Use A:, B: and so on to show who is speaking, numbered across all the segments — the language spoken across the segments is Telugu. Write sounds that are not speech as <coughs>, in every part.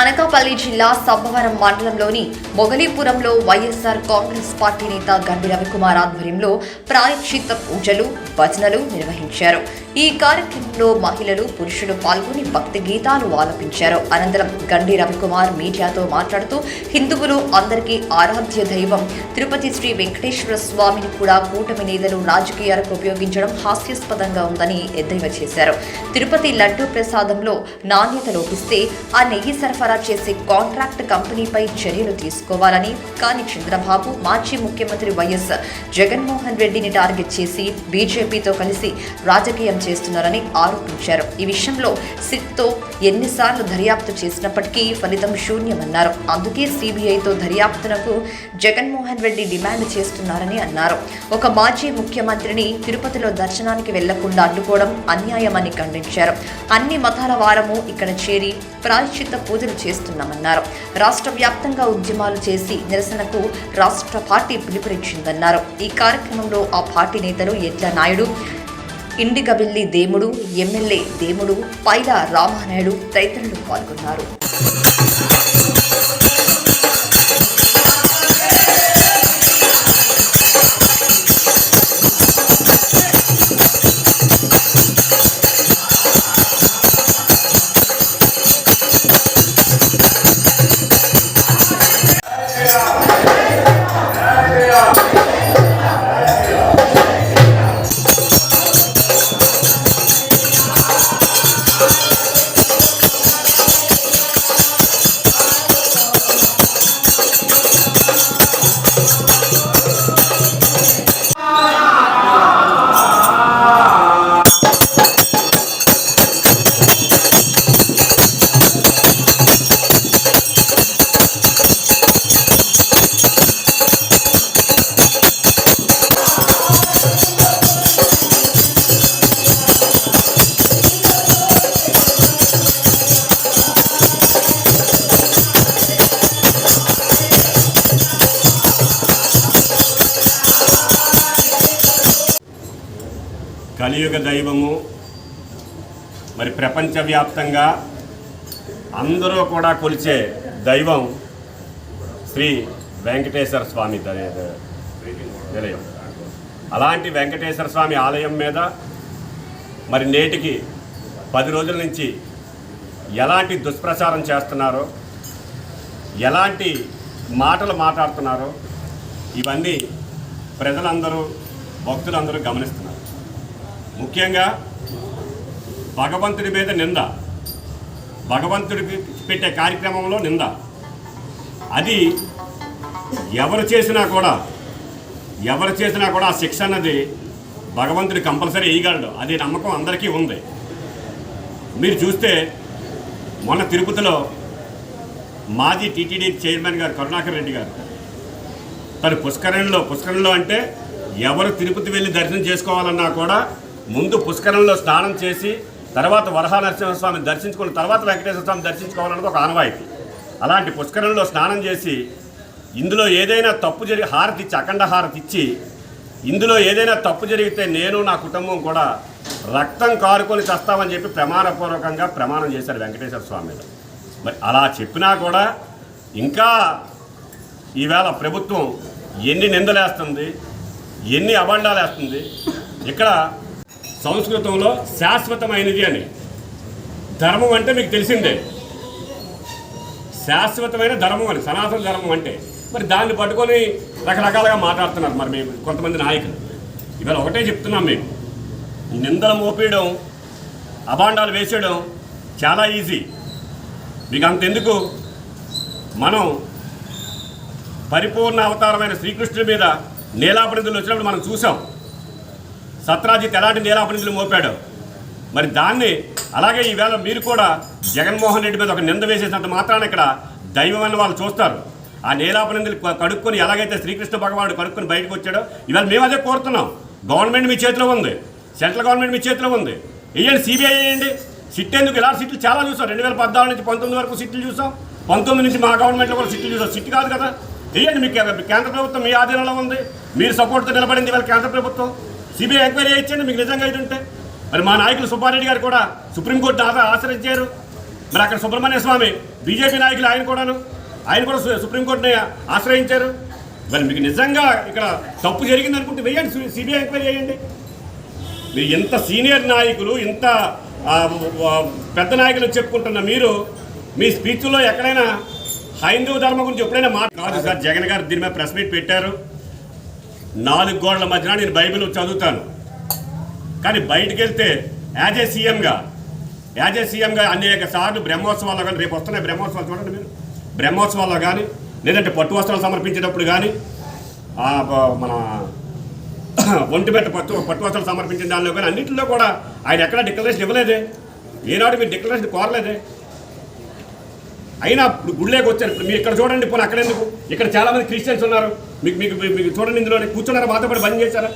A: అనకాపల్లి జిల్లా సబ్బవరం మండలంలోని మొగలీపురంలో వైఎస్ఆర్ కాంగ్రెస్ పార్టీ నేత గండి రవికుమార్ ఆధ్వర్యంలో ప్రాయశ్చిత్త పూజలు భజనలు నిర్వహించారు. ఈ కార్యక్రమంలో మహిళలు పురుషులు పాల్గొని భక్తి గీతాలు ఆలపించారు. అనంతరం గండి రవికుమార్ మీడియాతో మాట్లాడుతూ హిందువులు అందరికీ ఆరాధ్య దైవం. తిరుపతి శ్రీ వెంకటేశ్వర స్వామిని కూడా కూటమి నేతలు రాజకీయాలకు ఉపయోగించడం హాస్యాస్పదంగా ఉందని ఎద్దేవా చేశారు. తిరుపతి లడ్డూ ప్రసాదంలో నాణ్యత లోపిస్తే ఆ నెయ్యి సరఫరా చేసే కాంట్రాక్ట్ కంపెనీపై చర్యలు తీసుకోవాలని కానీ చంద్రబాబు మాజీ ముఖ్యమంత్రి వైఎస్ జగన్మోహన్ రెడ్డిని టార్గెట్ చేసి బీజేపీతో కలిసి రాజకీయం చేస్తున్నారని ఆరోపించారు. ఈ విషయంలో సిట్తో ఎన్నిసార్లు దర్యాప్తు చేసినప్పటికీ ఫలితం శూన్యమన్నారు. అందుకే సిబిఐతో దర్యాప్తునకు జగన్మోహన్ రెడ్డి డిమాండ్ చేస్తున్నారని అన్నారు. ఒక మాజీ ముఖ్యమంత్రిని తిరుపతిలో దర్శనానికి వెళ్ళకుండా అడ్డుకోవడం అన్యాయమని ఖండించారు. అన్ని మతాల వారము ఇక్కడ చేరి ప్రాయశ్చిత్త పూజలు చేస్తున్నామన్నారు. రాష్ట్ర వ్యాప్తంగా ఉద్యమాలు చేసి నిరసనకు రాష్ట్ర పార్టీ పిలుపునిచ్చిందన్నారు. ఈ కార్యక్రమంలో ఆ పార్టీ నేతలు ఎట్ల నాయుడు ఇండిగబిల్లి దేముడు ఎమ్మెల్యే దేముడు పైల రామానాయుడు తదితరులు పాల్గొన్నారు.
B: కలియుగ దైవము. మరి ప్రపంచవ్యాప్తంగా అందరూ కూడా కొలిచే దైవం శ్రీ వెంకటేశ్వర స్వామి నిలయం అలాంటి వెంకటేశ్వర స్వామి ఆలయం మీద మరి నేటికి పది రోజుల నుంచి ఎలాంటి దుష్ప్రచారం చేస్తున్నారో ఎలాంటి మాటలు మాట్లాడుతున్నారో ఇవన్నీ ప్రజలందరూ భక్తులందరూ గమనిస్తున్నారు. ముఖ్యంగా భగవంతుడి మీద నింద. భగవంతుడికి పెట్టే కార్యక్రమంలో నింద. అది ఎవరు చేసినా కూడా ఎవరు చేసినా కూడా ఆ శిక్ష అన్నది భగవంతుడి కంపల్సరీ వేయగలడు అది నమ్మకం అందరికీ ఉంది. మీరు చూస్తే మొన్న తిరుపతిలో మాజీ టీటీడీ చైర్మన్ గారు కరుణాకర్ రెడ్డి గారు తను పుష్కరణలో పుష్కరంలో అంటే ఎవరు తిరుపతి వెళ్ళి దర్శనం చేసుకోవాలన్నా కూడా ముందు పుష్కరంలో స్నానం చేసి తర్వాత వరహా నరసింహస్వామిని దర్శించుకున్న తర్వాత వెంకటేశ్వర స్వామిని దర్శించుకోవాలన్నది ఒక ఆనవాయితీ. అలాంటి పుష్కరంలో స్నానం చేసి ఇందులో ఏదైనా తప్పు జరిగి హారతి ఇచ్చి అఖండ హారతి ఇచ్చి ఇందులో ఏదైనా తప్పు జరిగితే నేను నా కుటుంబం కూడా రక్తం కారుకొని చస్తామని చెప్పి ప్రమాణపూర్వకంగా ప్రమాణం చేశారు వెంకటేశ్వర స్వామి. మీద మరి అలా చెప్పినా కూడా ఇంకా ఈవేళ ప్రభుత్వం ఎన్ని నిందలేస్తుంది ఎన్ని అబండాలు వేస్తుంది ఇక్కడ సంస్కృతంలో శాశ్వతమైనది అని. ధర్మం అంటే మీకు తెలిసిందే. శాశ్వతమైన ధర్మం అని సనాతన ధర్మం అంటే. మరి దాన్ని పట్టుకొని రకరకాలుగా మాట్లాడుతున్నారు మరి మేము కొంతమంది నాయకులు. ఇవాళ ఒకటే చెప్తున్నాం మేము నిందలు మోపేయడం అభాండాలు వేసేయడం చాలా ఈజీ. మీకు అంతెందుకు? మనం పరిపూర్ణ అవతారమైన శ్రీకృష్ణుడి మీద నీలాపనిధులు వచ్చినప్పుడు మనం చూసాం. సత్రాజిత్ ఎలాంటి నీలాపనిధులు మోపాడు. మరి దాన్ని అలాగే ఈవేళ మీరు కూడా జగన్మోహన్ రెడ్డి మీద ఒక నింద వేసేసినంత మాత్రాన ఇక్కడ దైవం అని వాళ్ళు చూస్తారు. ఆ నీలాపనిందులు కడుక్కొని ఎలాగైతే శ్రీకృష్ణ భగవానుడు కడుక్కొని బయటకు వచ్చాడో ఇవాళ మేము అదే కోరుతున్నాం. గవర్నమెంట్ మీ చేతిలో ఉంది. సెంట్రల్ గవర్నమెంట్ మీ చేతిలో ఉంది. వేయండి సిబిఐ వేయండి సిట్ ఎందుకు? ఇలా సిట్లు చాలా చూసాం. రెండు వేల పద్నాలుగు నుంచి పంతొమ్మిది వరకు సిట్లు చూసాం. పంతొమ్మిది నుంచి మా గవర్నమెంట్లో కూడా సిట్లు చూసాం. సిట్ కాదు కదా. వేయండి మీకు కేంద్ర ప్రభుత్వం మీ ఆధీనంలో ఉంది. మీరు సపోర్ట్తో నిలబడింది ఇవాళ కేంద్ర ప్రభుత్వం. సిబిఐ ఎంక్వైరీ ఇచ్చండి మీకు నిజంగా ఇది ఉంటే. మరి మా నాయకులు సుబ్బారెడ్డి గారు కూడా సుప్రీంకోర్టు ఆశ ఆశ్రయించారు. మరి అక్కడ సుబ్రహ్మణ్య స్వామి బీజేపీ నాయకులు ఆయన కూడాను ఆయన కూడా సు- సుప్రీంకోర్టుని ఆశ్రయించారు. మరి మీకు నిజంగా ఇక్కడ తప్పు జరిగింది అనుకుంటే వేయండి సిబిఐ ఎంక్వైరీ చేయండి. మీరు ఇంత సీనియర్ నాయకులు ఇంత పెద్ద నాయకులు చెప్పుకుంటున్న మీరు మీ స్పీచ్లో ఎక్కడైనా హైందవ ధర్మం గురించి ఎప్పుడైనా మాట కాదు సార్ జగన్ గారు దీని మీద ప్రెస్ మీట్ పెట్టారు. నాలుగు గోడల మధ్యన నేను బైబిల్ చదువుతాను. కానీ బయటికి వెళ్తే యాజ్ ఏ సీఎంగా యాజ్ ఏ సీఎంగా అనేక సార్లు బ్రహ్మోత్సవాల్లో కానీ రేపు వస్తున్నాయి బ్రహ్మోత్సవాలు చూడండి మీరు. బ్రహ్మోత్సవాల్లో కానీ లేదంటే పట్టు వస్త్రాలు సమర్పించేటప్పుడు కానీ మన <coughs> ఒంటిమెట్ట పట్టు పట్టు వస్త్రాలు సమర్పించిన దానిలో కానీ అన్నింటిలో కూడా ఆయన ఎక్కడ డిక్లరేషన్ ఇవ్వలేదే. ఏనాడు మీరు డిక్లరేషన్ కోరలేదే. అయినా ఇప్పుడు గుళ్ళేకి వచ్చారు. ఇప్పుడు మీరు ఇక్కడ చూడండి పోనీ అక్కడ ఎందుకు? ఇక్కడ చాలా మంది క్రిస్టియన్స్ ఉన్నారు. మీకు మీకు మీకు చూడండి ఇందులో కూర్చున్నారా? బాధపడి బంద్ చేశారా?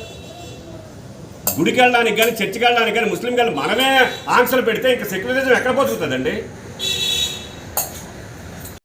B: గుడికి వెళ్ళడానికి కానీ చర్చికి వెళ్ళడానికి కానీ ముస్లిం కానీ మనమే ఆంక్షలు పెడితే ఇంకా సెక్యులరిజం ఎక్కడ పోతుందండి?